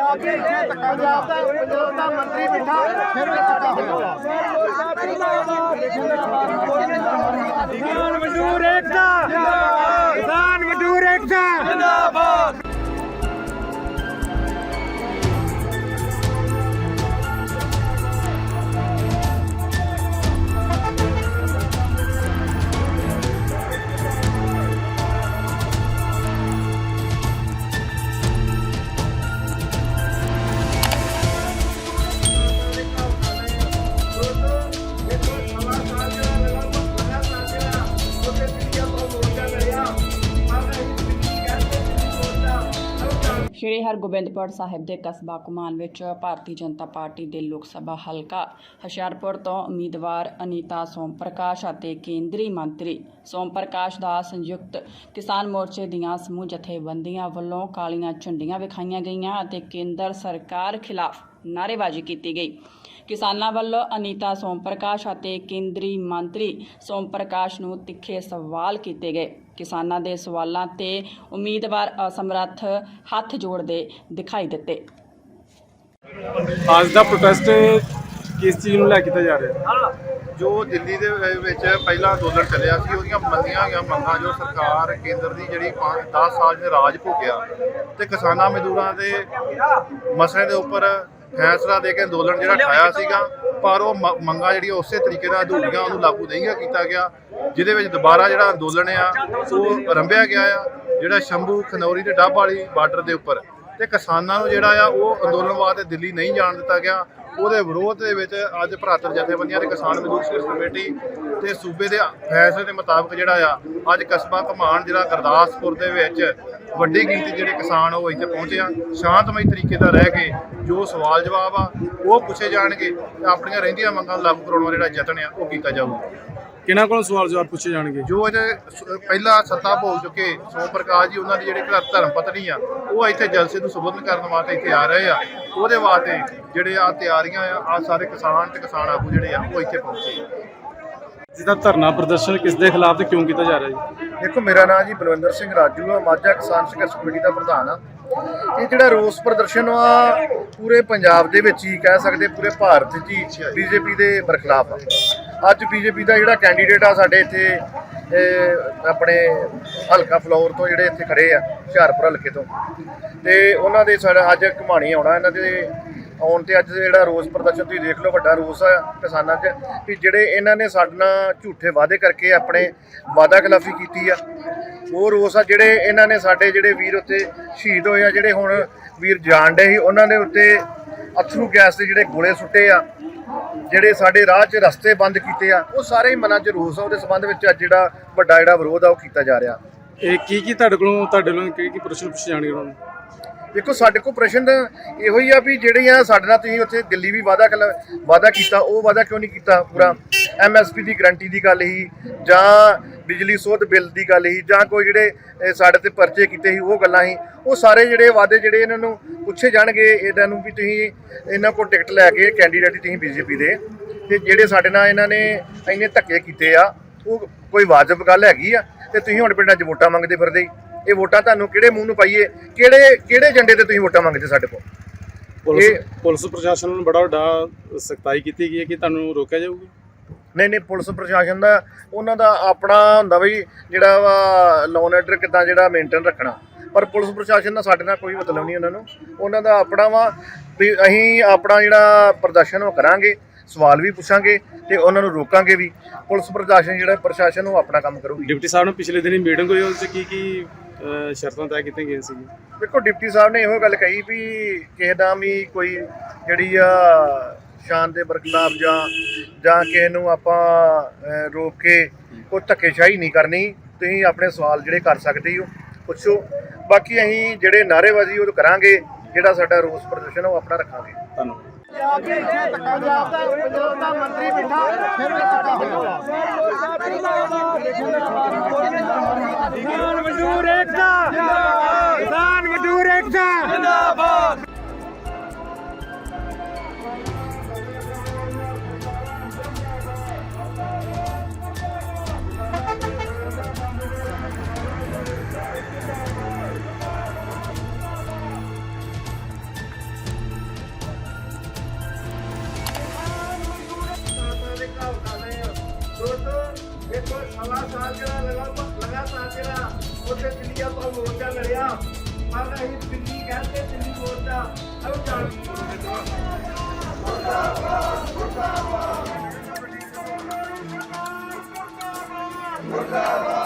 ਪੰਜਾਬ ਦਾ ਪੰਜਾਬ ਦਾ ਮੰਤਰੀ ਬਿਠਾ। ਫਿਰ ਵੀ ਧੱਕਾ ਹੋਊਗਾ ਕਿਸਾਨ ਮਜ਼ਦੂਰ ਏਕਤਾ ਕਿਸਾਨ ਮਜ਼ਦੂਰ ਏਕਤਾ। ਸ਼੍ਰੀ ਹਰਗੋਬਿੰਦਪੁਰ ਸਾਹਿਬ ਦੇ ਕਸਬਾ ਕੁਮਾਨ ਵਿੱਚ ਭਾਰਤੀ ਜਨਤਾ ਪਾਰਟੀ ਦੇ ਲੋਕ ਸਭਾ ਹਲਕਾ ਹੁਸ਼ਿਆਰਪੁਰ ਤੋਂ ਉਮੀਦਵਾਰ ਅਨੀਤਾ ਸੋਮ ਪ੍ਰਕਾਸ਼ ਅਤੇ ਕੇਂਦਰੀ ਮੰਤਰੀ ਸੋਮ ਪ੍ਰਕਾਸ਼ ਦਾ ਸੰਯੁਕਤ ਕਿਸਾਨ ਮੋਰਚੇ ਦੀਆਂ ਸਮੂਹ ਜਥੇਬੰਦੀਆਂ ਵੱਲੋਂ ਕਾਲੀਆਂ ਝੰਡੀਆਂ ਵਿਖਾਈਆਂ ਗਈਆਂ ਅਤੇ ਕੇਂਦਰ ਸਰਕਾਰ ਖਿਲਾਫ ਨਾਅਰੇਬਾਜ਼ੀ ਕੀਤੀ ਗਈ। ਕਿਸਾਨਾਂ ਵੱਲੋਂ ਅਨੀਤਾ ਸੋਮ ਪ੍ਰਕਾਸ਼ ਅਤੇ ਕੇਂਦਰੀ ਮੰਤਰੀ ਸੋਮ ਪ੍ਰਕਾਸ਼ ਨੂੰ ਤਿੱਖੇ ਸਵਾਲ ਕੀਤੇ ਗਏ। ਕਿਸਾਨਾਂ ਦੇ ਸਵਾਲਾਂ ਤੇ ਉਮੀਦਵਾਰ ਅਸਮਰੱਥ ਹੱਥ ਜੋੜਦੇ ਦਿਖਾਈ ਦਿੱਤੇ। ਅੱਜ ਦਾ ਪ੍ਰੋਟੈਸਟ ਕਿਸ ਚੀਜ਼ ਨੂੰ ਲੈ ਕੇ ਕੀਤਾ ਜਾ ਰਿਹਾ? ਜੋ ਦਿੱਲੀ ਦੇ ਵਿੱਚ ਪਹਿਲਾਂ ਅੰਦੋਲਨ ਚੱਲਿਆ ਸੀ ਉਹਦੀਆਂ ਮੰਨੀਆਂ ਗਿਆ ਮੰਗਾਂ ਜੋ ਸਰਕਾਰ ਕੇਂਦਰ ਦੀ ਜਿਹੜੀ 10 ਸਾਲ ਦੇ ਰਾਜ ਭੋਗਿਆ ਤੇ ਕਿਸਾਨਾਂ ਮਜ਼ਦੂਰਾਂ ਦੇ ਮਸਲੇ ਦੇ ਉੱਪਰ ਫੈਸਲਾ ਦੇ ਕੇ ਅੰਦੋਲਨ ਜਿਹੜਾ ਠਾਇਆ ਸੀਗਾ ਪਰ ਉਹ ਮੰਗਾਂ ਜਿਹੜੀਆਂ ਉਸੇ ਤਰੀਕੇ ਨਾਲ ਅਧੂਰੀਆਂ ਉਹਨੂੰ ਲਾਗੂ ਨਹੀਂ ਕੀਤਾ ਗਿਆ। ਜਿਹਦੇ ਵਿੱਚ ਦੁਬਾਰਾ ਜਿਹੜਾ ਅੰਦੋਲਨ ਆ, ਉਹ ਆਰੰਭਿਆ ਗਿਆ ਆ, ਜਿਹੜਾ ਸ਼ੰਭੂ ਖਨੌਰੀ ਤੇ ਡੱਬ ਵਾਲੀ ਬਾਰਡਰ ਦੇ ਉੱਪਰ। ਤੇ ਕਿਸਾਨਾਂ ਨੂੰ ਜਿਹੜਾ ਆ, ਉਹ ਅੰਦੋਲਨ ਵਾਸਤੇ ਦਿੱਲੀ ਨਹੀਂ ਜਾਣ ਦਿੱਤਾ ਗਿਆ। ਉਹਦੇ ਵਿਰੋਧ ਦੇ ਵਿੱਚ ਅੱਜ ਭਰਾਤਰ ਜਥੇਬੰਦੀਆਂ ਤੇ ਕਿਸਾਨ ਮਜ਼ਦੂਰ ਸੰਘਰਸ਼ ਕਮੇਟੀ ਤੇ ਸੂਬੇ ਦੇ ਫੈਸਲੇ ਦੇ ਮੁਤਾਬਕ ਜਿਹੜਾ ਆ, ਅੱਜ ਕਸਬਾ ਘਮਾਣ ਜਿਹੜਾ ਗੁਰਦਾਸਪੁਰ ਦੇ ਵਿੱਚ ਵੱਡੀ ਗਿਣਤੀ ਜਿਹੜੇ ਕਿਸਾਨ ਉਹ ਇੱਥੇ ਪਹੁੰਚੇ ਆ। ਸ਼ਾਂਤਮਈ ਤਰੀਕੇ ਦਾ ਰਹਿ ਕੇ ਜੋ ਸਵਾਲ ਜਵਾਬ ਆ, ਉਹ ਪੁੱਛੇ ਜਾਣਗੇ। ਤੇ ਆਪਣੀਆਂ ਰਹਿੰਦੀਆਂ ਮੰਗਾਂ ਲਾਗੂ ਕਰਾਉਣ ਦਾ ਜਿਹੜਾ ਯਤਨ ਆ, ਉਹ ਕੀਤਾ ਜਾਊਗਾ। ਕਿਹਨਾਂ ਕੋਲੋਂ ਸਵਾਲ ਜਵਾਬ ਪੁੱਛੇ ਜਾਣਗੇ? ਜੋ ਇਹਦੇ ਸ- ਪਹਿਲਾਂ ਸੱਤਾ ਭੋਗ ਚੁੱਕੇ ਸੋਮ ਪ੍ਰਕਾਸ਼ ਜੀ ਉਹਨਾਂ ਦੀ ਜਿਹੜੇ ਘਰ ਧਰਮ ਪਤਨੀ ਆ ਉਹ ਇੱਥੇ ਜਲਸੇ ਨੂੰ ਸੰਬੋਧਨ ਕਰਨ ਵਾਸਤੇ ਇੱਥੇ ਆ ਰਹੇ ਆ। ਉਹਦੇ ਵਾਸਤੇ ਜਿਹੜੇ ਆ ਤਿਆਰੀਆਂ ਆ ਆ ਸਾਰੇ ਕਿਸਾਨ ਤੇ ਕਿਸਾਨ ਆਗੂ ਜਿਹੜੇ ਆ ਉਹ ਇੱਥੇ ਪਹੁੰਚੇ ਆ। ਜਿਹਦਾ ਧਰਨਾ ਪ੍ਰਦਰਸ਼ਨ ਕਿਸ ਦੇ ਖਿਲਾਫ ਤੇ ਕਿਉਂ ਕੀਤਾ ਜਾ ਰਿਹਾ ਜੀ? ਦੇਖੋ ਮੇਰਾ ਨਾਮ ਜੀ ਬਲਵਿੰਦਰ ਸਿੰਘ ਰਾਜੂ ਆ ਮਾਝਾ ਕਿਸਾਨ ਸੰਘਰਸ਼ ਕਮੇਟੀ ਦਾ ਪ੍ਰਧਾਨ ਆ। ਇਹ ਜਿਹੜਾ ਰੋਸ ਪ੍ਰਦਰਸ਼ਨ ਆ ਪੂਰੇ ਪੰਜਾਬ ਦੇ ਵਿੱਚ ਹੀ ਕਹਿ ਸਕਦੇ ਪੂਰੇ ਭਾਰਤ 'ਚ ਹੀ ਬੀਜੇਪੀ ਦੇ ਬਰਖਲਾਫ ਆ। ਅੱਜ ਬੀਜੇਪੀ ਦਾ ਜਿਹੜਾ ਕੈਂਡੀਡੇਟ ਆ ਸਾਡੇ ਇੱਥੇ ਆਪਣੇ ਹਲਕਾ ਫਲੋਰ ਤੋਂ ਜਿਹੜੇ ਇੱਥੇ ਖੜੇ ਆ, ਹੁਸ਼ਿਆਰਪੁਰ ਹਲਕੇ ਤੋਂ। ਤੇ ਉਹਨਾਂ ਦੇ ਸਾਡਾ ਅੱਜ ਘਮਾਣੀ ਆਉਣਾ, ਇਹਨਾਂ ਦੇ ਆਉਣ ਤੇ ਅੱਜ ਜਿਹੜਾ ਰੋਸ ਪ੍ਰਦਰਸ਼ਨ, ਤੁਸੀਂ ਦੇਖ ਲਓ ਵੱਡਾ ਰੋਸ ਆ ਕਿਸਾਨਾਂ 'ਚ ਕਿ ਜਿਹੜੇ ਇਹਨਾਂ ਨੇ ਸਾਡੇ ਨਾਲ ਝੂਠੇ ਵਾਅਦੇ ਕਰਕੇ ਆਪਣੇ ਵਾਅਦਾ ਖਿਲਾਫੀ ਕੀਤੀ ਆ। ਉਹ ਰੋਸ ਆ ਜਿਹੜੇ ਇਹਨਾਂ ਨੇ ਸਾਡੇ ਜਿਹੜੇ ਵੀਰ ਉੱਤੇ ਸ਼ਹੀਦ ਹੋਏ ਆ, ਜਿਹੜੇ ਹੁਣ ਵੀਰ ਜਾਣ ਡੇ ਸੀ, ਉਹਨਾਂ ਦੇ ਉੱਤੇ ਅਥਰੂ ਗੈਸ ਦੇ ਜਿਹੜੇ ਗੋਲੇ ਸੁੱਟੇ ਆ। ਜਿਹੜੇ ਸਾਡੇ ਰਾਹ 'ਚ ਰਸਤੇ ਬੰਦ ਕੀਤੇ ਆ ਉਹ ਸਾਰੇ ਹੀ ਮਨਾਂ 'ਚ ਰੋਸ ਆ ਉਹਦੇ ਸੰਬੰਧ ਵਿੱਚ ਅੱਜ ਜਿਹੜਾ ਵੱਡਾ ਜਿਹੜਾ ਵਿਰੋਧ ਆ ਉਹ ਕੀਤਾ ਜਾ ਰਿਹਾ। ਇਹ ਕੀ ਕੀ ਤੁਹਾਡੇ ਕੋਲੋਂ ਤੁਹਾਡੇ ਵੱਲੋਂ ਕੀ ਕੀ ਪ੍ਰਸ਼ਨ ਪੁੱਛੇ ਜਾਣਗੇ ਉਹਨਾਂ ਨੂੰ? ਦੇਖੋ ਸਾਡੇ ਕੋਲ ਪ੍ਰਸ਼ਨ ਇਹੋ ਹੀ ਆ ਵੀ ਜਿਹੜੀਆਂ ਸਾਡੇ ਨਾਲ ਤੁਸੀਂ ਉੱਥੇ ਦਿੱਲੀ ਵੀ ਵਾਅਦਾ ਵਾਅਦਾ ਕੀਤਾ ਉਹ ਵਾਅਦਾ ਕਿਉਂ ਨਹੀਂ ਕੀਤਾ ਪੂਰਾ? ਐਮਐਸਪੀ ਦੀ ਗਰੰਟੀ ਦੀ ਗੱਲ ਹੀ ਜਾਂ ਬਿਜਲੀ ਸੋਧ ਬਿੱਲ ਦੀ ਗੱਲ ਹੀ ਜਾਂ ਕੋਈ ਜਿਹੜੇ ਸਾਡੇ ਤੇ ਪਰਚੇ ਕੀਤੇ ਸੀ ਉਹ ਗੱਲਾਂ ਹੀ ਉਹ ਸਾਰੇ ਜਿਹੜੇ ਵਾਅਦੇ ਜਿਹੜੇ ਇਹਨਾਂ ਨੂੰ ਪੁੱਛੇ ਜਾਣਗੇ ਇਹਨਾਂ ਨੂੰ ਵੀ ਤੁਸੀਂ ਇਹਨਾਂ ਕੋਲ ਟਿਕਟ ਲੈ ਕੇ ਕੈਂਡੀਡੇਟ ਤੁਸੀਂ ਬੀਜੇਪੀ ਦੇ। ਤੇ ਜਿਹੜੇ ਸਾਡੇ ਨਾਲ ਇਹਨਾਂ ਨੇ ਇੰਨੇ ਧੱਕੇ ਕੀਤੇ ਆ ਉਹ ਕੋਈ ਵਾਜਬ ਗੱਲ ਹੈਗੀ ਆ ਤੇ ਤੁਸੀਂ ਹੁਣ ਪਿੰਡਾਂ 'ਚ ਵੋਟਾਂ ਮੰਗਦੇ ਫਿਰਦੇ ਇਹ ਵੋਟਾਂ ਤੁਹਾਨੂੰ ਕਿਹੜੇ ਮੂੰਹ ਨੂੰ ਪਾਈਏ? ਕਿਹੜੇ ਕਿਹੜੇ ਏਜੰਡੇ ਤੇ ਤੁਸੀਂ ਵੋਟਾਂ ਮੰਗਦੇ ਸਾਡੇ ਕੋਲ? ਪੁਲਿਸ ਇਹ- ਪੁਲਿਸ ਪ੍ਰਸ਼ਾਸਨ ਨੂੰ ਬੜਾ ਵੱਡਾ ਸਖਤਾਈ ਕੀਤੀ ਗਈ ਹੈ ਕਿ ਤੁਹਾਨੂੰ ਰੋਕਿਆ ਜਾਊਗਾ? ਨਹੀਂ ਨਹੀਂ ਪੁਲਿਸ ਪ੍ਰਸ਼ਾਸਨ ਦਾ ਉਹਨਾਂ ਦਾ ਆਪਣਾ ਹੁੰਦਾ ਬਈ ਜਿਹੜਾ ਵਾ ਲੋਨ ਆਰਡਰ ਕਿੱਦਾਂ ਜਿਹੜਾ ਮੇਨਟੇਨ ਰੱਖਣਾ। ਪਰ ਪੁਲਿਸ ਪ੍ਰਸ਼ਾਸਨ ਦਾ ਸਾਡੇ ਨਾਲ ਕੋਈ ਮਤਲਬ ਨਹੀਂ ਉਹਨਾਂ ਨੂੰ। ਉਹਨਾਂ ਦਾ ਆਪਣਾ ਵਾ ਵੀ ਅਸੀਂ ਆਪਣਾ ਜਿਹੜਾ ਪ੍ਰਦਰਸ਼ਨ ਉਹ ਕਰਾਂਗੇ ਸਵਾਲ ਵੀ ਪੁੱਛਾਂਗੇ ਤੇ ਉਹਨਾਂ ਨੂੰ ਰੋਕਾਂਗੇ ਵੀ। ਪੁਲਿਸ ਪ੍ਰਸ਼ਾਸਨ ਜਿਹੜਾ ਪ੍ਰਸ਼ਾਸਨ ਉਹ ਆਪਣਾ ਕੰਮ ਕਰੂਗੀ। ਡਿਪਟੀ ਸਾਹਿਬ ਨਾਲ ਪਿਛਲੇ ਦਿਨੀ ਮੀਟਿੰਗ ਹੋਈ ਉਸ 'ਚ ਕੀ ਕੀ ਸ਼ਰਤਾਂ ਤੈਅ ਕੀਤੀਆਂ ਗਈਆਂ ਸੀ ਦੇਖੋ ਡਿਪਟੀ ਸਾਹਿਬ ਨੇ ਇਹੋ ਗੱਲ ਕਹੀ ਵੀ ਕਿਸੇ ਦਾ ਵੀ ਕੋਈ ਜਿਹੜੀ ਆ ਸ਼ਾਨ ਦੇ ਬਰਖਲਾਫ ਜਾਂ ਜਾਂ ਕਿਸੇ ਨੂੰ ਆਪਾਂ ਰੋਕ ਕੇ ਕੋਈ ਧੱਕੇਸ਼ਾਹੀ ਨਹੀਂ ਕਰਨੀ ਤੁਸੀਂ ਆਪਣੇ ਸਵਾਲ ਜਿਹੜੇ ਕਰ ਸਕਦੇ ਹੋ ਪੁੱਛੋ ਬਾਕੀ ਅਸੀਂ ਜਿਹੜੇ ਨਾਅਰੇਬਾਜ਼ੀ ਉਹ ਕਰਾਂਗੇ ਜਿਹੜਾ ਸਾਡਾ ਰੋਸ ਪ੍ਰਦਰਸ਼ਨ ਉਹ ਆਪਣਾ ਰੱਖਾਂਗੇ ਧੰਨਵਾਦ ਪੰਜਾਬ ਦਾ ਪੰਜਾਬ ਦਾ ਮੰਤਰੀ ਬਿਠਾ ਫਿਰ ਵੀ ਧੱਕਾ ਹੋਊਗਾ ਕਿਸਾਨ ਮਜ਼ਦੂਰ ਏਕਤਾ ਕਿਸਾਨ ਮਜ਼ਦੂਰ ਏਕਤਾ ਸਾਲ ਜਿਹੜਾ ਲਗਾ- ਲਗਾਤਾਰ ਜਿਹੜਾ ਉੱਥੇ ਦਿੱਲੀ ਆਪਾਂ ਮੋਰਚਾ ਲੜਿਆ, ਪਰ ਅਸੀਂ ਦਿੱਲੀ ਕਹਿੰਦੇ ਦਿੱਲੀ ਮੋਰਚਾ ਉਹ ਜਾਣ ਮੁਰਦਾਬਾਦ।